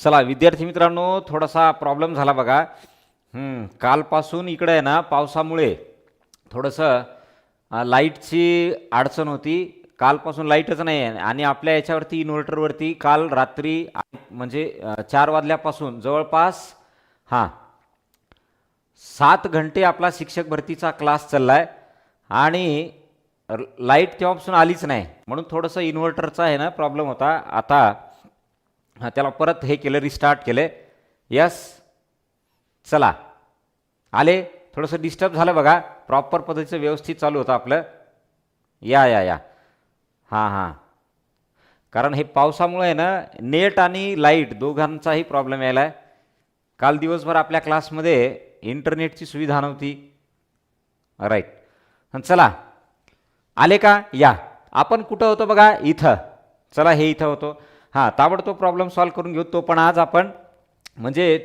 चला विद्यार्थी मित्रांनो थोडासा प्रॉब्लेम झाला बघा. कालपासून इकडे आहे ना पावसामुळे थोडंसं लाईटची अडचण होती. कालपासून लाईटच नाही आहे. आणि आपल्या याच्यावरती इन्व्हर्टरवरती काल रात्री म्हणजे चार वाजल्यापासून जवळपास हां सात घंटे आपला शिक्षक भरतीचा क्लास चालला आहे आणि लाइट तेव्हापासून आलीच नाही. म्हणून थोडंसं इन्व्हर्टरचा आहे ना प्रॉब्लेम होता. आता हां त्याला परत हे केलं रिस्टार्ट केलं. यस चला. आले. थोडंसं डिस्टर्ब झालं बघा. प्रॉपर पद्धतीचं व्यवस्थित चालू होतं आपलं. या या या. हां हां. कारण हे पावसामुळे आहे ना नेट आणि लाइट दोघांचाही प्रॉब्लेम यायला आहे. काल दिवसभर आपल्या क्लासमध्ये इंटरनेटची सुविधा नव्हती. राईट चला. आले का? या. आपण कुठं होतो बघा? इथं. चला हे इथं होतो. हां ताबडतोब प्रॉब्लेम सॉल्व्ह करून घेऊ. तो पण आज आपण म्हणजे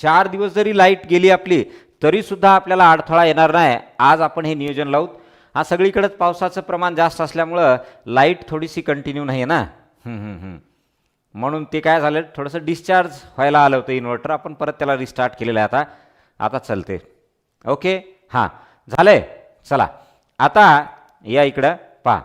चार दिवस जरी लाइट गेली आपली तरीसुद्धा आपल्याला अडथळा येणार नाही. आज आपण हे नियोजन लावूत. हा सगळीकडेच पावसाचं प्रमाण जास्त असल्यामुळं लाइट थोडीशी कंटिन्यू नाही आहे ना म्हणून ते काय झालं थोडंसं डिस्चार्ज व्हायला आलं होतं इन्व्हर्टर आपण परत त्याला रिस्टार्ट केलेलं आहे आता. आता चलते ओके हां झालंय. चला. आता या इकडं. पहा.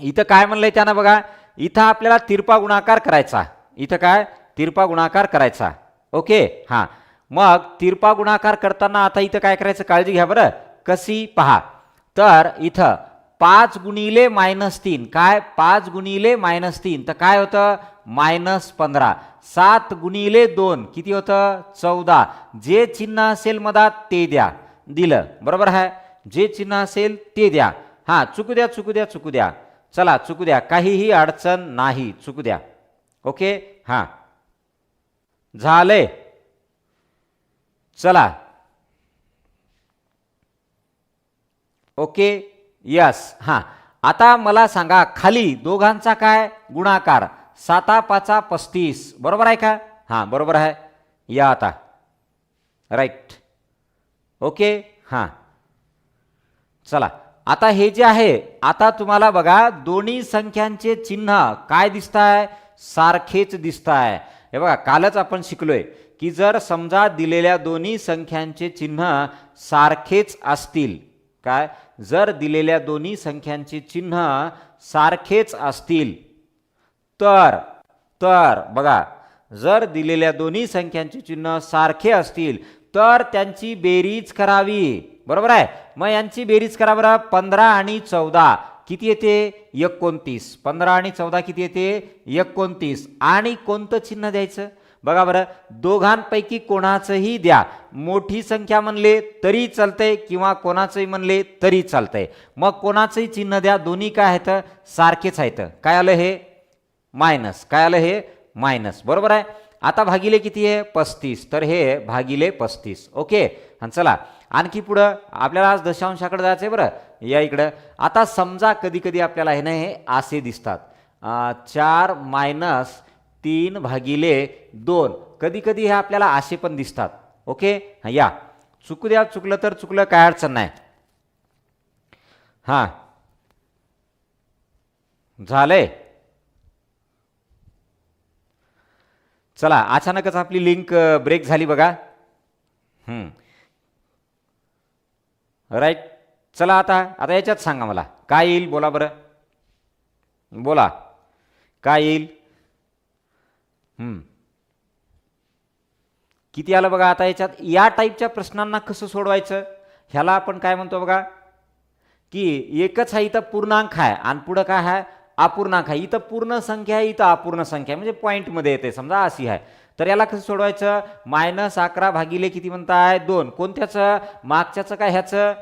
इथं काय म्हणलंय त्यानं बघा? इथं आपल्याला तिरपा गुणाकार करायचा. इथं काय? तिरपा गुणाकार करायचा. ओके? हां. मग तिरपा गुणाकार करताना आता इथं काय करायचं? काळजी घ्या बरं. कशी पहा. तर इथं पाच गुणिले मायनस तीन. काय? पाच गुणिले मायनस तीन. तर काय होतं? मायनस पंधरा. सात गुणिले दोन. किती होतं? चौदा. जे चिन्ह असेल मधात ते द्या. दिलं. बरोबर आहे? जे चिन्ह असेल ते द्या. हां. चुकू द्या चुकू द्या चुकू द्या. चला चुकू द्या. काहीही अडचण नाही चुकू द्या. ओके? हां. झालंय. चला. ओके? यस. हां. आता मला सांगा खाली दोघांचा काय गुणाकार? साता पाचा पस्तीस. बरोबर आहे का? हां बरोबर आहे. या आता. राईट. ओके? हां. चला. आता हे जे आहे आता तुम्हाला बघा दोन्ही संख्यांचे चिन्ह काय दिसत आहे सारखेच दिसत आहे हे बघा कालच आपण शिकलोय की जर समजा दिलेल्या दोन्ही संख्यांचे चिन्ह सारखेच असतील काय? जर दिलेल्या दोन्ही संख्यांचे चिन्ह सारखेच असतील तर तर बघा जर दिलेल्या दोन्ही संख्यांचे चिन्ह सारखे असतील तर त्यांची बेरीज करावी. बरोबर आहे? मग यांची बेरीज करा बरं. पंधरा आणि चौदा. किती येते? एकोणतीस. पंधरा आणि चौदा किती येते? एकोणतीस. आणि कोणतं चिन्ह द्यायचं? बघा बरं. दोघांपैकी कोणाचंही द्या. मोठी संख्या म्हणले तरी चालतंय किंवा कोणाचंही म्हणले तरी चालतंय. मग कोणाचंही चिन्ह द्या. दोन्ही काय आहेत? सारखेच आहेत. काय आलं हे? मायनस. काय आलं हे? मायनस. बरोबर आहे? आता भागिले किती आहे? पस्तीस. तर हे भागिले पस्तीस. ओके? आणि चला आणखी पुढं आपल्याला आज दशांशाकडे जायचं आहे बरं. या इकडं. आता समजा कधी कधी आपल्याला हे नाही हे असे दिसतात. चार मायनस तीन भागिले दोन. कधी कधी हे आपल्याला असे पण दिसतात. ओके? हा, या. चुकू द्या चुकलं तर चुकलं काय अडचण नाही. हां. झालंय. चला अचानकच आपली लिंक ब्रेक झाली बघा. राईट चला आता आता याच्यात सांगा मला. काय येईल? बोला बरं. बोला. काय येईल? किती आलं बघा आता याच्यात? या टाईपच्या प्रश्नांना कसं सोडवायचं? ह्याला आपण काय म्हणतो बघा? की एकच आहे इथं पूर्णांक आहे आणि पुढं काय आहे अपूर्णांक आहे इथं पूर्ण संख्या आहे इथं अपूर्ण संख्या आहे. म्हणजे पॉईंटमध्ये येते समजा अशी आहे. तर याला कसं सोडवायचं? मायनस अकरा भागिले किती म्हणताय? दोन. कोणत्याचं? मागच्याचं काय ह्याचं?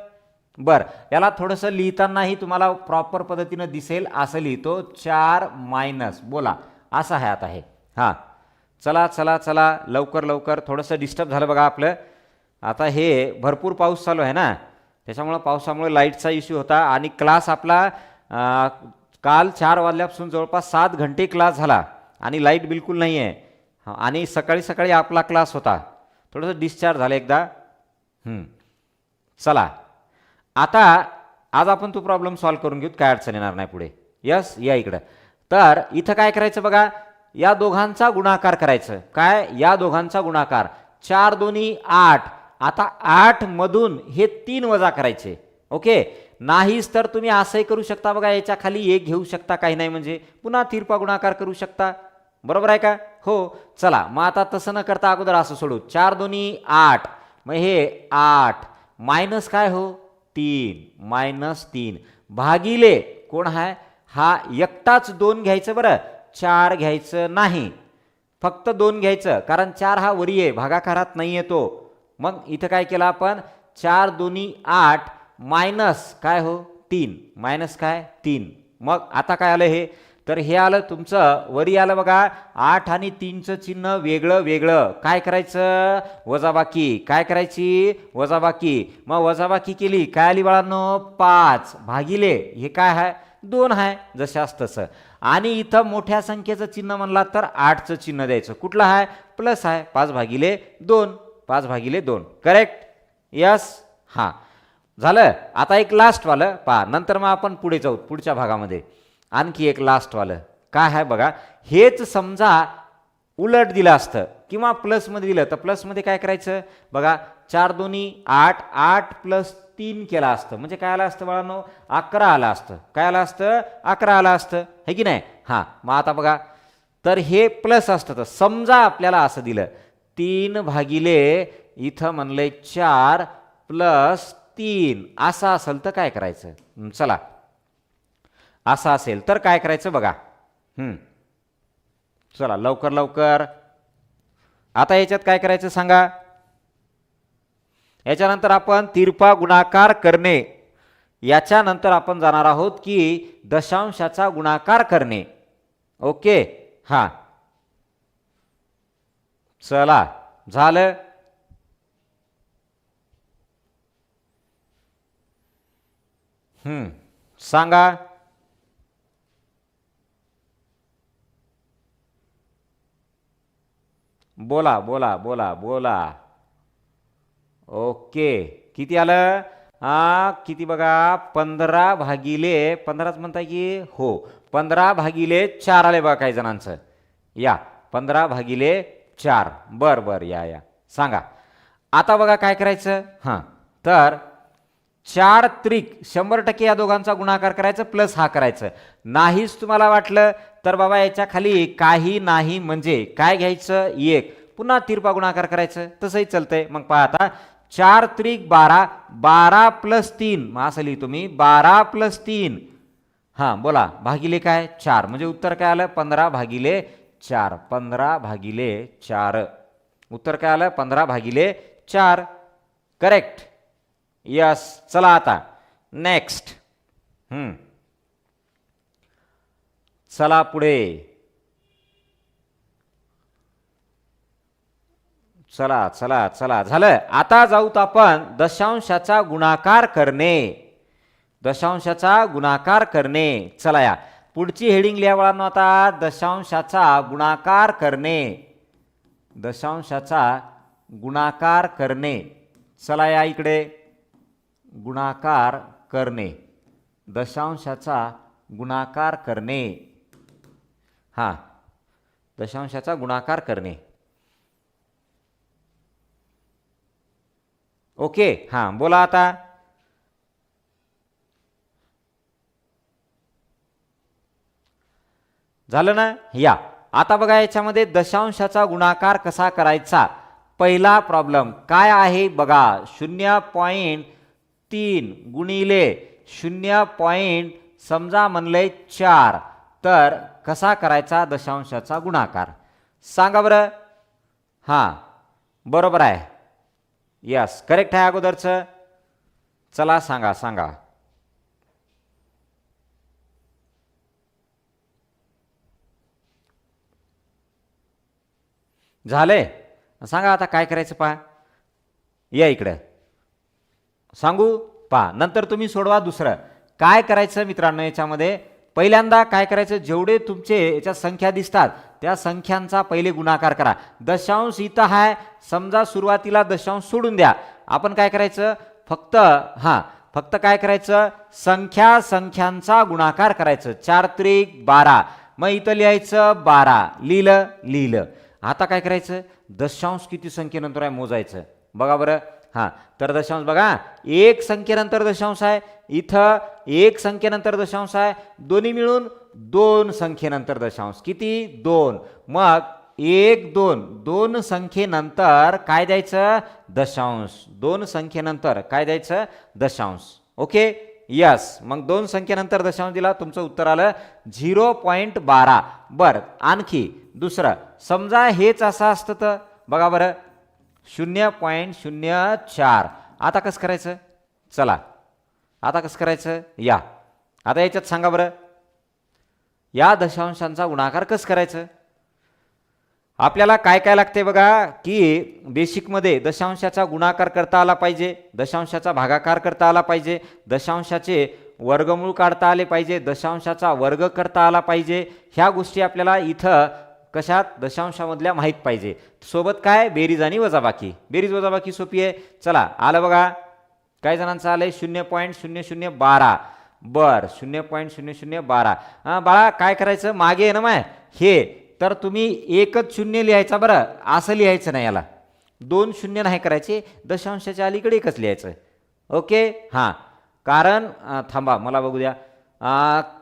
बरं. याला थोडंसं लिहितानाही तुम्हाला प्रॉपर पद्धतीनं दिसेल असं लिहितो. चार मायनस बोला. असं आहे आता हे. हां. चला चला चला. लवकर लवकर. थोडंसं डिस्टर्ब झालं बघा आपलं. आता हे भरपूर पाऊस चालू आहे ना. त्याच्यामुळं पावसामुळे लाईटचा इश्यू होता. आणि क्लास आपला काल चार वाजल्यापासून जवळपास सात घंटे क्लास झाला आणि लाइट बिलकुल नाही आहे आणि सकाळी सकाळी आपला क्लास होता. थोडंसं डिस्चार्ज झालं एकदा. चला. आता आज आपण तो प्रॉब्लेम सॉल्व्ह करून घेऊ. काय अडचण येणार नाही पुढे. यस या इकडं. तर इथं काय करायचं बघा? या दोघांचा गुणाकार करायचं. काय? या दोघांचा गुणाकार. चार दोन्ही आठ. आता आठ मधून हे तीन वजा करायचे. ओके? नाहीच तर तुम्ही असंही करू शकता बघा याच्या खाली एक घेऊ शकता काही नाही म्हणजे. पुन्हा तिरपा गुणाकार करू शकता. बरोबर आहे का? हो. चला मग आता तसं न करता अगोदर असं सोडू. चार दोन्ही आठ. मग हे आठ. मायनस काय हो? तीन. मायनस तीन. भागिले कोण आहे हा एकटाच दोन घ्यायचं बरं. चार घ्यायचं नाही. फक्त दोन घ्यायचं. कारण चार हा वरी आहे. भागाकारात नाही येतो मग इथं काय केला आपण? चार दोन्ही आठ. मायनस काय हो? तीन. मायनस काय? तीन. मग आता काय आलं हे? तर हे आलं तुमचं वरी आलं बघा आठ आणि तीनचं चिन्ह वेगळं वेगळं. काय करायचं? वजाबाकी. काय करायची? वजाबाकी. मग वजाबाकी केली काय आली बाळांनो? पाच. भागिले. हे काय आहे दोन आहे जशास तसं आणि इथं मोठ्या संख्येचं चिन्ह म्हणला तर आठचं चिन्ह द्यायचं. कुठलं आहे प्लस आहे पाच भागिले दोन. पाच भागिले दोन. करेक्ट यस हां. झालं. आता एक लास्टवालं पहा नंतर मग आपण पुढे जाऊ पुढच्या भागामध्ये. आणखी एक लास्टवालं काय आहे बघा हेच समजा उलट दिलं असतं किंवा प्लसमध्ये दिलं तर प्लसमध्ये काय करायचं? बघा चार दोन्ही आठ आठ प्लस तीन केला असतं. म्हणजे काय आलं असतं बाळांनो? अकरा आलं असतं. काय आलं असतं? अकरा आलं असतं. हे की नाही? हां. मग आता बघा तर हे प्लस असतं. तर समजा आपल्याला असं दिलं. तीन भागिले इथं म्हणले चार प्लस तीन. असं असेल तर काय करायचं? चला. असं असेल तर काय करायचं बघा. चला लवकर लवकर. आता याच्यात काय करायचं सांगा? याच्यानंतर आपण तिरपा गुणाकार करणे. याच्यानंतर आपण जाणार आहोत की दशांशाचा गुणाकार करणे. ओके? हां. चला. झालं? सांगा. बोला बोला बोला बोला. ओके. किती आलं? हा किती बघा. पंधरा भागिले पंधराच म्हणताय की हो. पंधरा भागिले चार आले बघा काही जणांचं. या पंधरा भागिले चार. बर बर या या. सांगा. आता बघा काय करायचं? हां. तर चार त्रिक शंभर टक्के या दोघांचा गुणाकार करायचं प्लस हा करायचं. नाहीच तुम्हाला वाटलं तर बाबा याच्या खाली काही नाही म्हणजे काय घ्यायचं? एक. पुन्हा तिरपा गुणाकार करायचं तसंही चलतंय. मग पहा आता चार त्रिक बारा बारा प्लस तीन. मग असं लिहितो मी बारा प्लस तीन. हां बोला भागिले काय? चार. म्हणजे उत्तर काय आलं? पंधरा भागिले चार. पंधरा भागिले चार. उत्तर काय आलं? पंधरा भागिले चार. करेक्ट यस चला आता. नेक्स्ट चला पुढे. चला चला चला. झालं. आता जाऊत आपण दशांशाचा गुणाकार करणे. दशांशाचा गुणाकार करणे. चला या. पुढची हेडिंग लिहा बाळांनो आता. दशांशाचा गुणाकार करणे. दशांशाचा गुणाकार करणे. चला या इकडे. गुणाकार करणे. दशांशाचा गुणाकार करणे. हां दशांशाचा गुणाकार करणे. ओके हां बोला आता. झालं ना? या. आता बघा याच्यामध्ये दशांशाचा गुणाकार कसा करायचा? पहिला प्रॉब्लेम काय आहे? बघा शून्य पॉईंट तीन गुणिले शून्य पॉईंट समजा म्हणले चार. तर कसा करायचा? दशांशाचा गुणाकार. सांगा बरं. हां बरोबर आहे. यस करेक्ट आहे अगोदरचं. चला सांगा सांगा. झाले? सांगा आता काय करायचं पहा. या इकडं. सांगू? पहा नंतर तुम्ही सोडवा दुसरं. काय करायचं मित्रांनो याच्यामध्ये? पहिल्यांदा काय करायचं? जेवढे तुमचे याच्या संख्या दिसतात त्या संख्यांचा पहिले गुणाकार करा. दशांश इथं आहे समजा सुरुवातीला दशांश सोडून द्या. आपण काय करायचं? फक्त हां फक्त काय करायचं? संख्या संख्यांचा गुणाकार करायचं. चार त्रिक बारा. मग इथं लिहायचं बारा. लिहिलं लिहिलं. आता काय करायचं? दशांश किती संख्येनंतर आहे? मोजायचं. बघा बरं. हां तर दशांश बघा. एक संख्येनंतर दशांश आहे. इथं एक संख्येनंतर दशांश आहे. दोन्ही मिळून दोन संख्येनंतर दशांश. किती? दोन. मग एक दोन. दोन संख्येनंतर काय द्यायचं? दशांश. दोन संख्येनंतर काय द्यायचं? दशांश. ओके? यस. मग दोन संख्येनंतर दशांश दिला. तुमचं उत्तर आलं झिरो पॉईंट बारा. बरं आणखी दुसरं. समजा हेच असं असतं तर. बघा बरं. शून्य पॉईंट शून्य चार. आता कसं करायचं? चला. आता कसं करायचं? या. आता याच्यात सांगा बरं. या दशांशांचा गुणाकार कसं करायचं? आपल्याला काय काय लागते बघा? की बेसिकमध्ये दशांशाचा गुणाकार करता आला पाहिजे दशांशाचा भागाकार करता आला पाहिजे दशांशाचे वर्गमूळ काढता आले पाहिजे दशांशाचा वर्ग करता आला पाहिजे. ह्या गोष्टी आपल्याला इथं कशात? दशांशामधल्या माहीत पाहिजे. सोबत काय? बेरीज आणि वजाबाकी. बेरीज वजाबाकी सोपी आहे. चला आलं बघा. काही जणांचं आलं आहे शून्य पॉईंट शून्य शून्य बारा. बर शून्य पॉईंट शून्य शून्य बारा. हां बाळा काय करायचं? मागे आहे ना माय? हे तर तुम्ही एकच शून्य लिहायचा बरं. असं लिहायचं नाही याला. दोन शून्य नाही करायचे. दशांशाच्या अलीकडे एकच लिहायचं. ओके? हां. कारण थांबा मला बघू द्या.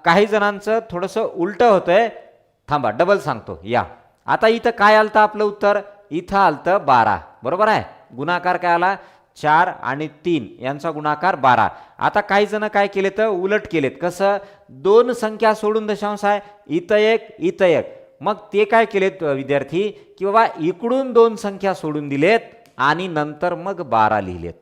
काही जणांचं थोडंसं उलटं होतं आहे थांबा डबल सांगतो. या. आता इथं काय आलतं आपलं उत्तर? इथं आलतं बारा. बरोबर आहे? गुणाकार काय आला? चार आणि तीन. यांचा गुणाकार बारा. आता काही जण काय केले तर उलट केलेत. कसं? दोन संख्या सोडून दशांश आहे. इथं एक इथं एक. मग ते काय केलेत विद्यार्थी? की बाबा इकडून दोन संख्या सोडून दिलेत आणि नंतर मग बारा लिहिलेत.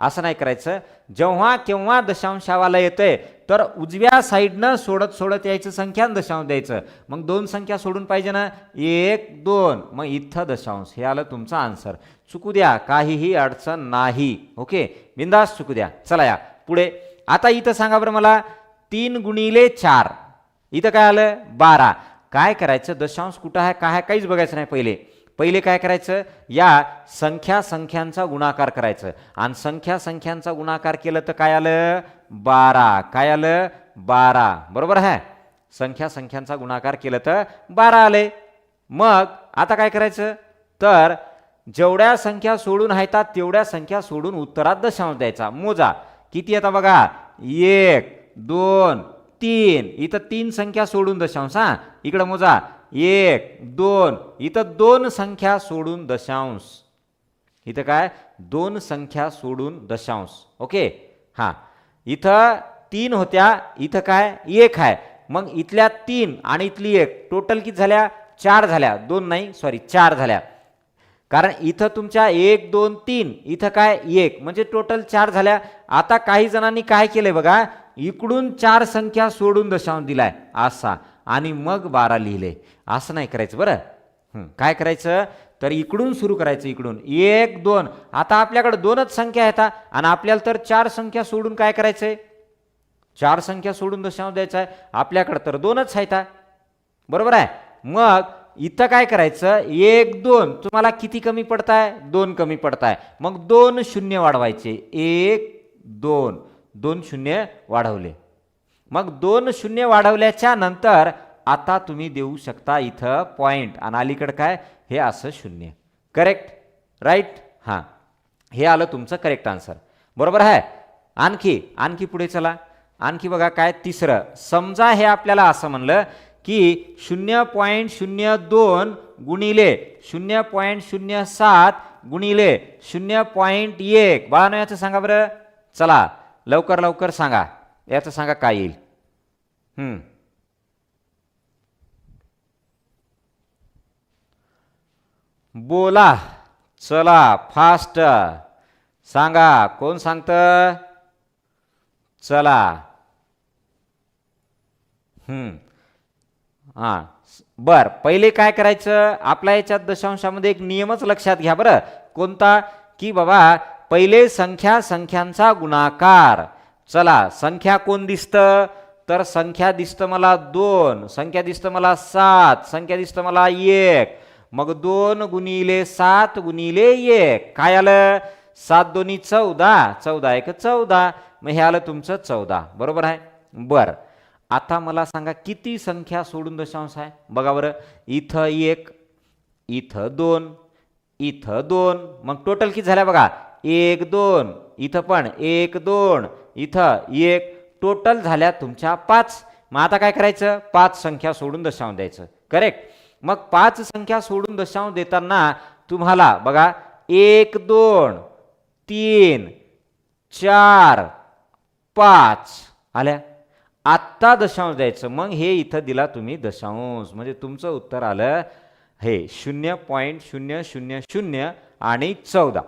असं नाही करायचं. जेव्हा केव्हा दशांशावाला येतंय तर उजव्या साईडनं सोडत सोडत यायचं संख्या दशांश द्यायचं. मग दोन संख्या सोडून पाहिजे ना? एक दोन. मग इथं दशांश. हे आलं तुमचं आन्सर. चुकू द्या. काहीही अडचण नाही. ओके? बिंदास चुकू द्या. चला या. पुढे. आता इथं सांगा बरं मला. तीन गुणिले चार. इथं काय आलं? बारा. काय करायचं? दशांश कुठं आहे? काय आहे? काहीच बघायचं नाही पहिले. पहिले काय करायचं? या संख्या संख्यांचा गुणाकार करायचं. आणि संख्या संख्यांचा गुणाकार केलं तर काय आलं? बारा. काय आलं? बारा. बरोबर आहे? संख्या संख्यांचा गुणाकार केलं तर बारा आले. मग आता काय करायचं? तर जेवढ्या संख्या सोडून आहेत तेवढ्या संख्या सोडून उत्तरात दशांश द्यायचा. मोजा. किती आता बघा? एक दोन तीन. इथं तीन संख्या सोडून दशांश हा? इकडं मोजा. एक दोन. इथं दोन संख्या सोडून दशांश. इथं काय? दोन संख्या सोडून दशांश. ओके? हां. इथं तीन होत्या. इथं काय? एक आहे. मग इथल्या तीन आणि इथली एक. टोटल किती झाल्या? चार झाल्या. दोन नाही सॉरी चार झाल्या. कारण इथं तुमच्या एक दोन तीन. इथं काय? एक. म्हणजे टोटल चार झाल्या. आता काही जणांनी काय केलंय बघा? इकडून चार संख्या सोडून दशांश दिलाय. असा. आणि मग बारा लिहिले. असं नाही करायचं बरं. काय करायचं? तर इकडून सुरू करायचं इकडून. एक दोन. आता आपल्याकडे दोनच संख्या आहेत आणि आपल्याला तर चार संख्या सोडून काय करायचं आहे चार संख्या सोडून दशांश द्यायचा आहे आपल्याकडे तर दोनच आहेत बरोबर आहे? मग इथं काय करायचं? एक दोन. तुम्हाला किती कमी पडताय? दोन कमी पडताय. मग दोन शून्य वाढवायचे. एक दोन. दोन शून्य वाढवले. मग दोन शून्य वाढवल्याच्या नंतर आता तुम्ही देऊ शकता इथं पॉईंट आणि अलीकडं काय? हे असं शून्य. करेक्ट राईट हां. हे आलं तुमचं करेक्ट आन्सर बरोबर आहे? आणखी आणखी पुढे चला. आणखी बघा काय? तिसरं. समजा हे आपल्याला असं म्हणलं की शून्य पॉईंट शून्य दोन गुणिले शून्य पॉईंट शून्य सात गुणिले शून्य पॉईंट एक. बाळानं याचं सांगा बरं. चला. लवकर लवकर सांगा. याचं सांगा काय येईल बोला चला फास्ट सांगा कोण सांगतं चला हा हां बर पहिले काय करायचं? आपल्या याच्यात दशांशामध्ये एक नियमच लक्षात घ्या बरं. कोणता? की बाबा पहिले संख्या संख्यांचा गुणाकार. चला संख्या कोण दिसतं? तर संख्या दिसतं मला दोन संख्या दिसतं मला सात संख्या दिसतं मला एक. मग दोन गुणिले सात गुणिले एक. काय आलं? सात दोन्ही चौदा चौदा एक चौदा. मग हे आलं तुमचं चौदा. बरोबर आहे? बरं. आता मला सांगा किती संख्या सोडून दशांश आहे? बघा बरं. इथं एक इथं दोन इथं दोन. मग टोटल किती झाल्या बघा? एक दोन. इथं पण एक दोन. इथं एक टोटल झाल्या तुमच्या पाच. मग आता काय करायचं? पाच संख्या सोडून दशांश द्यायचं. करेक्ट मग पाच संख्या सोडून दशांश देताना तुम्हाला बघा एक दोन तीन चार पाच आल्या. आत्ता दशांश द्यायचं. मग हे इथं दिला तुम्ही दशांश. म्हणजे तुमचं उत्तर आलं हे शून्य पॉईंट शून्य शून्य शून्य आणि चौदा.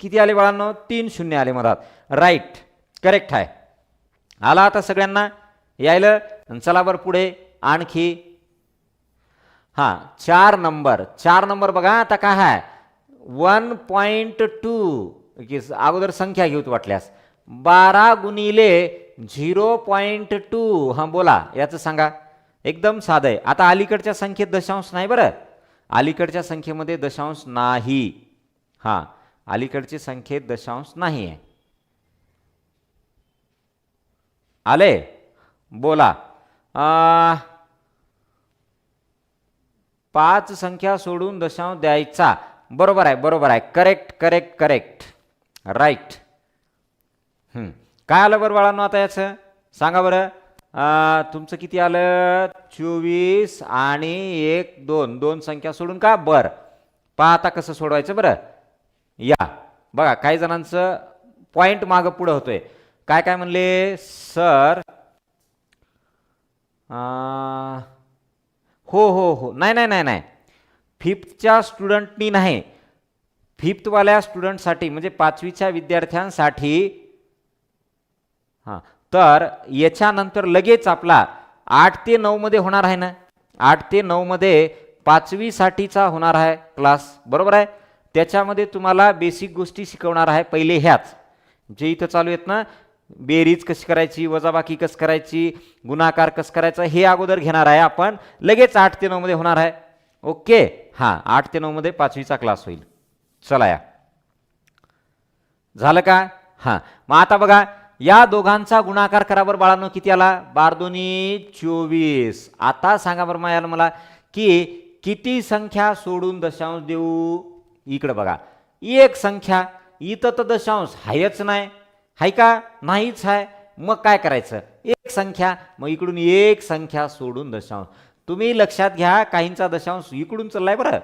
किती आले बाळांनो? तीन शून्य आले मधात. राईट करेक्ट आहे. आला आता सगळ्यांना. यायला. चला बरं पुढे. आणखी. हां चार नंबर. चार नंबर बघा आता काय आहे? One point two. अगोदर संख्या घेऊ वाटल्यास. बारा गुणिले झिरो पॉईंट टू. हां बोला. याचं सांगा. एकदम साधं आहे. आता अलीकडच्या संख्येत दशांश नाही बरं. अलीकडच्या संख्येमध्ये दशांश नाही. हां अलीकडची संख्येत दशांश नाही आहे आले? बोला. आ, पाच संख्या सोडून दशांश द्यायचा. बरोबर आहे बरोबर आहे. करेक्ट करेक्ट करेक्ट राईट काय आलं बरं बाळांनो आता याचं? सांगा बरं. तुमचं किती आलं? चोवीस आणि एक दोन. दोन संख्या सोडून का? बरं. पहा आता कसं सोडवायचं बरं. या. बघा काही जणांचं पॉईंट मागं पुढं होतोय. काय काय म्हणले? सर आ, हो हो हो. नाही नाही नाही नाही. फिफ्थच्या स्टुडंटनी नाही. फिफ्थवाल्या स्टुडंटसाठी म्हणजे पाचवीच्या विद्यार्थ्यांसाठी हां. तर याच्यानंतर लगेच आपला आठ ते नऊमध्ये होणार आहे ना? आठ ते नऊमध्ये पाचवीसाठीचा होणार आहे क्लास. बरोबर आहे? त्याच्यामध्ये तुम्हाला बेसिक गोष्टी शिकवणार आहे पहिले ह्याच. जे इथं चालू आहेत ना? बेरीज कशी करायची वजाबाकी कसं करायची गुणाकार कसं करायचा हे अगोदर घेणार आहे आपण. लगेच आठ ते नऊमध्ये होणार आहे. ओके? हां आठ ते नऊमध्ये पाचवीचा क्लास होईल. चला या. झालं का? हां. मग आता बघा या दोघांचा गुणाकार करा बरं बाळांनो किती आला? बार दोन्ही चोवीस. आता सांगा बरं मायाला मला की किती संख्या सोडून दशांश देऊ? इकडं बघा. एक संख्या इथं तर दशांश हायच नाही. आहे का? नाहीच आहे मग काय करायचं? एक संख्या मग इकडून एक संख्या सोडून दशांश. तुम्ही लक्षात घ्या काहींचा दशांश इकडून चाललाय बरं.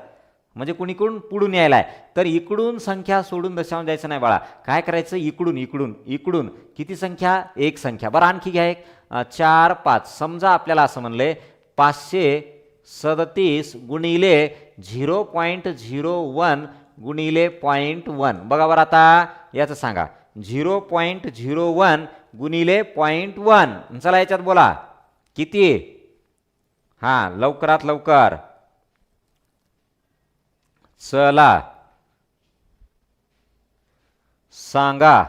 म्हणजे कुणीकडून? पुढून यायला आहे तर इकडून संख्या सोडून दशांश द्यायचं नाही बाळा. काय करायचं? इकडून इकडून इकडून. किती संख्या? एक संख्या. बरं आणखी घ्या एक. चार पाच. समजा आपल्याला असं म्हणले पाचशे सदतीस गुणिले झिरो पॉईंट झिरो वन गुणिले पॉईंट वन. बघा बरं आता याचं सांगा. झिरो पॉईंट झिरो वन गुणिले पॉईंट वन. चला याच्यात बोला. किती? हां लवकरात लवकर. चला. सांगा.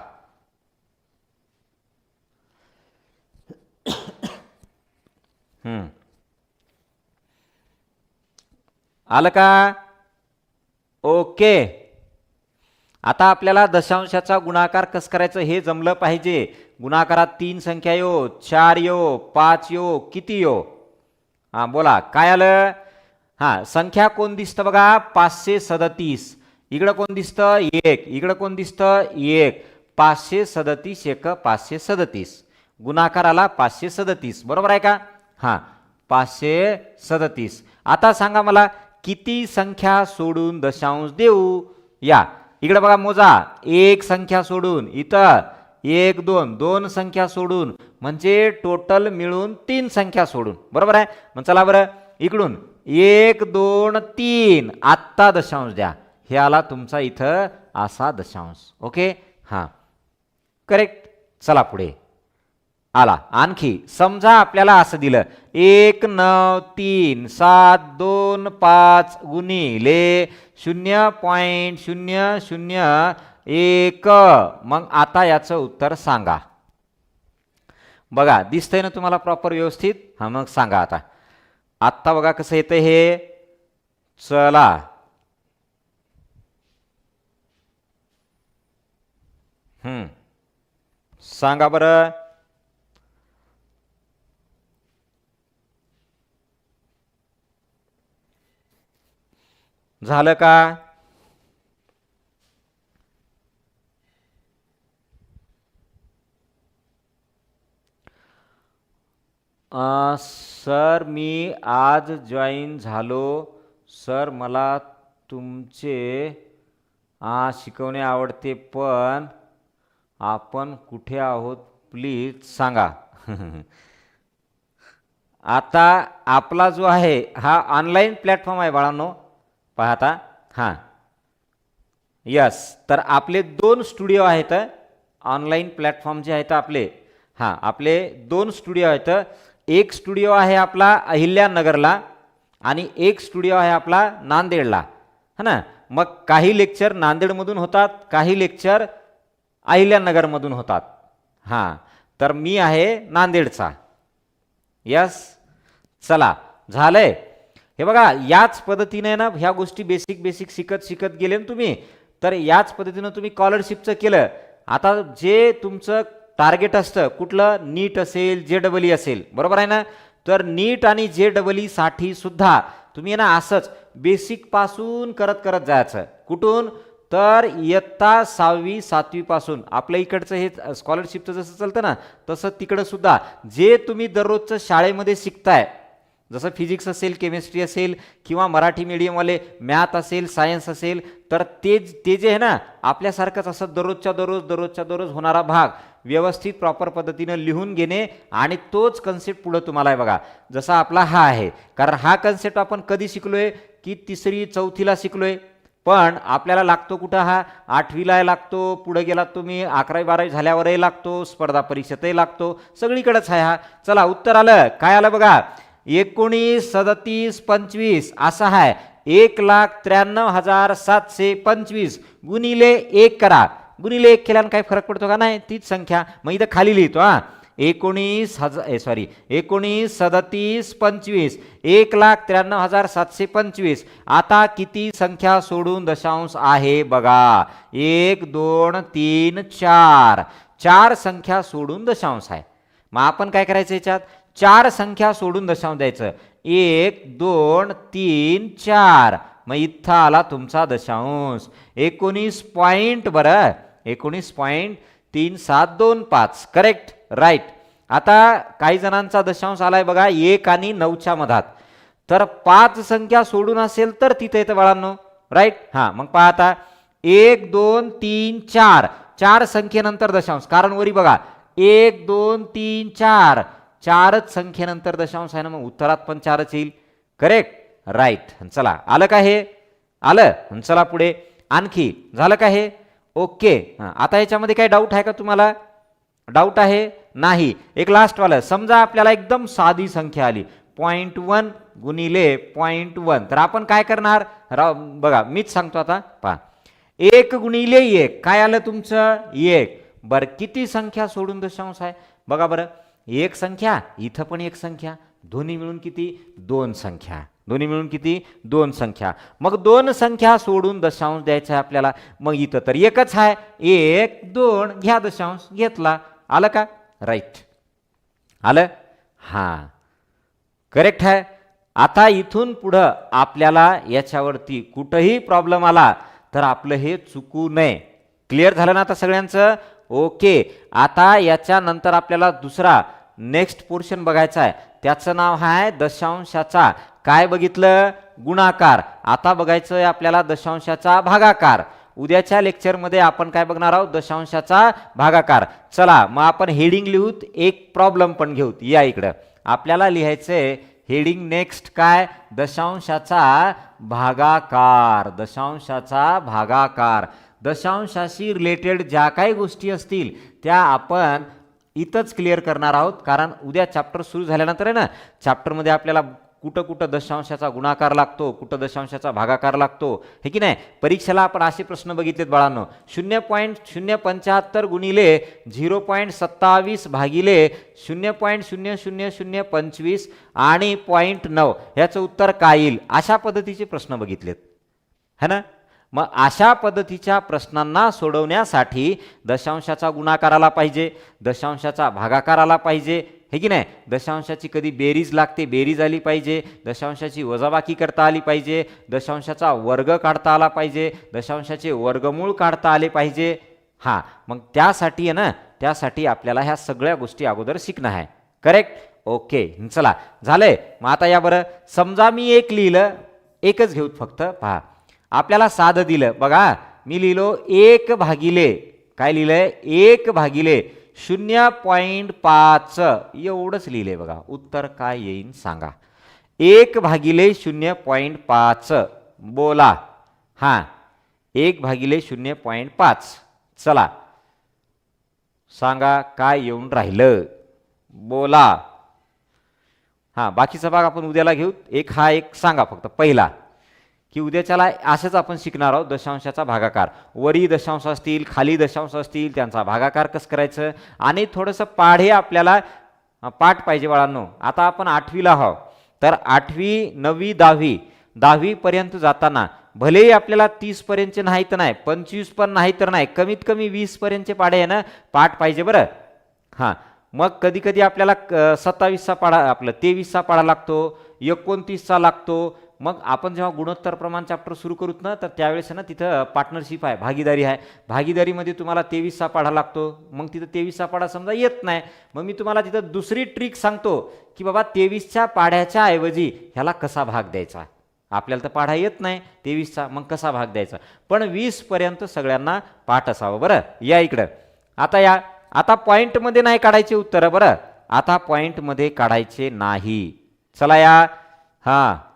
हम्म. आलं का? ओके. आता आपल्याला दशांशाचा गुणाकार कसं करायचं हे जमलं पाहिजे. गुणाकारात तीन संख्या यो चार यो पाच यो किती यो? हां बोला. काय आलं? हां संख्या कोण दिसतं बघा? पाचशे सदतीस. इकडं कोण दिसतं? एक. इकडं कोण दिसतं? एक. पाचशे सदतीस एक पाचशे सदतीस. गुणाकार आला पाचशे सदतीस. बरोबर आहे का? हां पाचशे सदतीस. आता सांगा मला किती संख्या सोडून दशांश देऊ? या. इकडे बघा मोजा. एक संख्या सोडून इथं एक दोन. दोन संख्या सोडून म्हणजे टोटल मिळून तीन संख्या सोडून. बरोबर आहे? मग चला बरं इकडून. एक दोन तीन. आत्ता दशांश द्या. हे आला तुमचा इथं असा दशांश. ओके? हां. करेक्ट चला पुढे. आला. आणखी समजा आपल्याला असं दिलं. एक नऊ तीन सात दोन पाच गुणिले शून्य पॉईंट शून्य शून्य एक. मग आता याचं उत्तर सांगा. बघा दिसतंय ना तुम्हाला प्रॉपर व्यवस्थित? हा मग सांगा आता. आत्ता बघा कसं येतं हे. चला. हम्म. सांगा बरं. झालं का? सर मी आज जॉईन झालो. सर मला तुमचे शिकवणे आवडते पण आपण कुठे आहोत? प्लीज सांगा. आता आपला जो आहे हा ऑनलाईन प्लॅटफॉर्म आहे बाळांनो. पाहता? हां. यस तर आपले दोन स्टुडिओ आहेत. ऑनलाईन प्लॅटफॉर्म जे आहेत आपले. हां आपले दोन स्टुडिओ आहेत. एक स्टुडिओ आहे आपला अहिल्यानगरला आणि एक स्टुडिओ आहे आपला नांदेडला. है ना? मग काही लेक्चर नांदेडमधून होतात काही लेक्चर अहिल्यानगरमधून होतात. हां. तर मी आहे नांदेडचा. यस चला. झालंय? हे बघा याच पद्धतीने ना ह्या गोष्टी बेसिक बेसिक शिकत शिकत गेले ना तुम्ही तर याच पद्धतीनं तुम्ही स्कॉलरशिपचं केलं. आता जे तुमचं टार्गेट असतं कुठलं नीट असेल जे डबल ई असेल बरोबर आहे ना? तर नीट आणि जे डबल ई साठी सुद्धा तुम्ही ना असंच बेसिकपासून करत करत जायचं. कुठून? तर इयत्ता सहावी सातवीपासून आपल्या इकडचं हे स्कॉलरशिपचं जसं चालतं ना तसं तिकडं सुद्धा. जे तुम्ही दररोजचं शाळेमध्ये शिकताय जसं फिजिक्स असेल केमिस्ट्री असेल किंवा मराठी मीडियमवाले मॅथ असेल सायन्स असेल तर ते ते जे आहे ना आपल्यासारखंच असं दररोजच्या दररोज दररोजच्या दररोज होणारा भाग व्यवस्थित प्रॉपर पद्धतीनं लिहून घेणे आणि तोच कन्सेप्ट पुढं तुम्हाला आहे बघा. जसा आपला हा आहे कारण हा कन्सेप्ट आपण कधी शिकलो आहे की तिसरी चौथीला शिकलो आहे पण आपल्याला लागतो कुठं हा? आठवीला लागतो पुढे गेलात तुम्ही अकरावी बारावी झाल्यावरही लागतो स्पर्धा परीक्षेतही लागतो. सगळीकडेच आहे हा. चला उत्तर आलं. काय आलं बघा? एकोणीस सदतीस पंचवीस असा आहे एक लाख त्र्याण्णव हजार सातशे पंचवीस गुणिले एक करा. गुणिले एक केल्यानं काय फरक पडतो का? नाही तीच संख्या. मग इथं खाली लिहितो हा. एकोणीस हजार सॉरी एकोणीस सदतीस पंचवीस एक लाख त्र्याण्णव हजार सातशे पंचवीस. आता किती संख्या सोडून दशांश आहे बघा. एक दोन तीन चार. चार संख्या सोडून दशांश आहे. मग आपण काय करायचं याच्यात? चार संख्या सोडून दशांश द्यायचं. एक दोन तीन चार. मग इथं आला तुमचा दशांश. एकोणीस पॉईंट बरं. एकोणीस पॉईंट तीन सात दोन पाच. करेक्ट राईट आता काही जणांचा दशांश आलाय बघा एक आणि नऊच्या मधात. तर पाच संख्या सोडून असेल तर तिथे येतं बाळांनो. राईट हां मग पहा आता. एक दोन तीन चार. चार संख्येनंतर दशांश. कारण वरी बघा. एक दोन तीन चार. चारच संख्येनंतर दशांश आहे ना मग उत्तरात पण चारच येईल. करेक्ट राईट चला. आलं का हे? आलं. चला पुढे. आणखी. झालं का हे? ओके. हां आता याच्यामध्ये काही डाऊट आहे का तुम्हाला? डाऊट आहे? नाही. एक लास्टवालं समजा आपल्याला एकदम साधी संख्या आली. पॉईंट वन गुणिले पॉईंट वन तर आपण काय करणार? राव बघा मीच सांगतो आता. पहा. एक गुणिले एक. काय आलं तुमचं? एक. बरं किती संख्या सोडून दशांश आहे? बघा बरं. एक संख्या इथं पण एक संख्या. दोन्ही मिळून किती? दोन संख्या. दोन्ही मिळून किती? दोन संख्या. मग दोन संख्या सोडून दशांश द्यायचा आहे आपल्याला. मग इथं तर एकच आहे. एक दोन घ्या दशांश. घेतला. आलं का? राईट आलं? हां. करेक्ट आहे. आता इथून पुढं आपल्याला याच्यावरती कुठंही प्रॉब्लेम आला तर आपलं हे चुकू नये. क्लिअर झालं ना आता सगळ्यांचं? ओके आता याच्यानंतर आपल्याला दुसरा नेक्स्ट पोर्शन बघायचा आहे. त्याचं नाव आहे दशांशाचा. काय बघितलं? गुणाकार. आता बघायचं आहे आपल्याला दशांशाचा भागाकार. उद्याच्या लेक्चरमध्ये आपण काय बघणार आहोत? दशांशाचा भागाकार. चला मग आपण हेडिंग लिहूत एक प्रॉब्लेम पण घेऊत. या इकडं. आपल्याला लिहायचंय हेडिंग नेक्स्ट काय? दशांशाचा भागाकार. दशांशाचा भागाकार. दशांशाशी रिलेटेड ज्या काही गोष्टी असतील त्या आपण इथंच क्लिअर करणार आहोत. कारण उद्या चॅप्टर सुरू झाल्यानंतर आहे ना चॅप्टरमध्ये आपल्याला कुठं कुठं दशांशाचा गुणाकार लागतो कुठं दशांशाचा भागाकार लागतो हे की नाही? परीक्षेला आपण असे प्रश्न बघितलेत बाळांनो. शून्य पॉईंट शून्य पंच्याहत्तर गुणिले झिरो पॉईंट सत्तावीस भागिले शून्य पॉईंट शून्य शून्य शून्य पंचवीस आणि पॉईंट नऊ. ह्याचं उत्तर काय येईल? अशा पद्धतीचे प्रश्न बघितलेत. है ना? मग अशा पद्धतीच्या प्रश्नांना सोडवण्यासाठी दशांशाचा गुणाकार आला पाहिजे दशांशाचा भागाकार आला पाहिजे हे की नाही? दशांशाची कधी बेरीज लागते बेरीज आली पाहिजे दशांशाची वजाबाकी करता आली पाहिजे दशांशाचा वर्ग काढता आला पाहिजे दशांशाचे वर्गमूळ काढता आले पाहिजे. हां मग त्यासाठी आहे ना त्यासाठी आपल्याला ह्या सगळ्या गोष्टी अगोदर शिकणं आहे. करेक्ट ओके चला. झालंय. मग आता या बरं. समजा मी एक लिहिलं एकच घेऊ फक्त. पहा. आपल्याला साधं दिलं. बघा मी लिहिलो एक भागिले. काय लिहिलंय? एक भागिले शून्य पॉईंट पाच. एवढंच लिहिलंय बघा. उत्तर काय येईन सांगा. एक भागिले शून्य पॉईंट पाच. बोला. हां. एक भागिले शून्य पॉईंट पाच. चला. सांगा काय येऊन राहिलं? बोला. हां बाकीचा भाग आपण उद्याला घेऊ. एक हा एक सांगा फक्त. पहिला. की उद्याच्याला असंच आपण शिकणार आहोत दशांशाचा भागाकार. वरी दशांश असतील खाली दशांश असतील त्यांचा भागाकार कसं करायचं? आणि थोडंसं पाढे आपल्याला पाठ पाहिजे बाळांनो. आता आपण आठवीला आहो तर आठवी नववी दहावी दहावीपर्यंत जाताना भलेही आपल्याला तीसपर्यंतचे नाही तर नाही पंचवीस पण नाही तर नाही कमीत कमी वीसपर्यंतचे पाढे आहे ना पाठ पाहिजे बरं. हां. मग कधी कधी आपल्याला क- सत्तावीसचा पाडा आपलं तेवीसचा पाडा लागतो एकोणतीसचा लागतो मग आपण जेव्हा गुणोत्तर प्रमाण चॅप्टर सुरू करूत ना तर त्यावेळेस ना तिथं पार्टनरशिप आहे भागीदारी आहे. भागीदारीमध्ये तुम्हाला तेवीसचा पाढा लागतो. मग तिथं तेवीसचा पाढा समजा येत नाही. मग मी तुम्हाला तिथं दुसरी ट्रिक सांगतो की बाबा तेवीसच्या पाढ्याच्या ऐवजी ह्याला कसा भाग द्यायचा? आपल्याला तर पाढा येत नाही तेवीसचा मग कसा भाग द्यायचा? पण वीसपर्यंत सगळ्यांना पाठ असावं बरं. या इकडं. आता या आता पॉईंटमध्ये नाही काढायचे उत्तरं बरं. आता पॉईंटमध्ये काढायचे नाही. चला या. हां.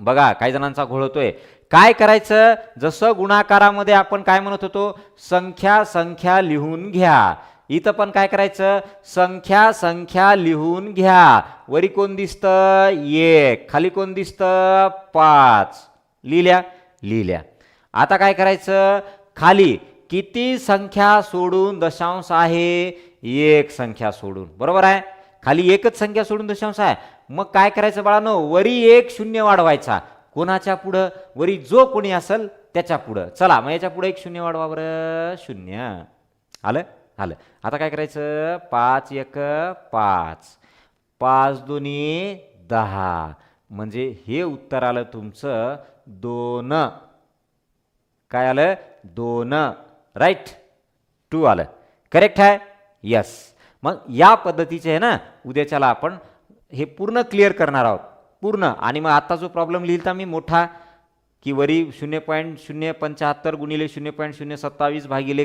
बघा काही जणांचा घोळ होतोय. काय करायचं? जसं गुणाकारामध्ये आपण काय म्हणत होतो? संख्या संख्या लिहून घ्या. इथं पण काय करायचं? संख्या संख्या लिहून घ्या. वरी कोण दिसतं? एक. खाली कोण दिसतं? पाच. लिहिल्या? लिहिल्या. आता काय करायचं? खाली. किती संख्या सोडून दशांश आहे? एक संख्या सोडून. बरोबर आहे? खाली एकच संख्या सोडून दशांश आहे. मग काय करायचं बाळानो? वरी एक शून्य वाढवायचा. कोणाच्या पुढं? वरी जो कोणी असेल त्याच्या पुढं. चला मग याच्या पुढं एक शून्य वाढवा बरं. शून्य. आलं? आलं. आता काय करायचं? पाच एक पाच. पाच दोन्ही दहा. म्हणजे हे उत्तर आलं तुमचं दोन. काय आलं? दोन. राईट टू आलं. करेक्ट आहे? यस मग या पद्धतीचे आहे ना उद्याच्याला आपण हे पूर्ण क्लिअर करणार आहोत. पूर्ण. आणि मग आता जो प्रॉब्लेम लिहिलता मी मोठा की वरी शून्य पॉईंट शून्य पंच्याहत्तर गुणिले शून्य पॉईंट शून्य सत्तावीस भागिले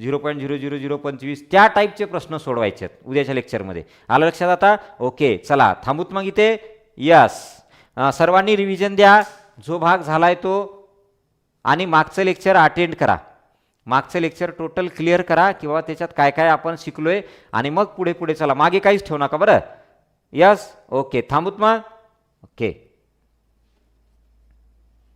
zero point zero zero zero पंचवीस त्या टाईपचे प्रश्न सोडवायचे आहेत उद्याच्या लेक्चरमध्ये आलं लक्षात आता? ओके चला. थांबूत मग इथे. यस सर्वांनी रिव्हिजन द्या. जो भाग झालाय तो. आणि मागचं लेक्चर अटेंड करा. मागचं लेक्चर टोटल क्लिअर करा किंवा त्याच्यात काय काय आपण शिकलोय. आणि मग पुढे पुढे चला. मागे काहीच ठेवू नका बरं. यस ओके थांबूत मग? ओके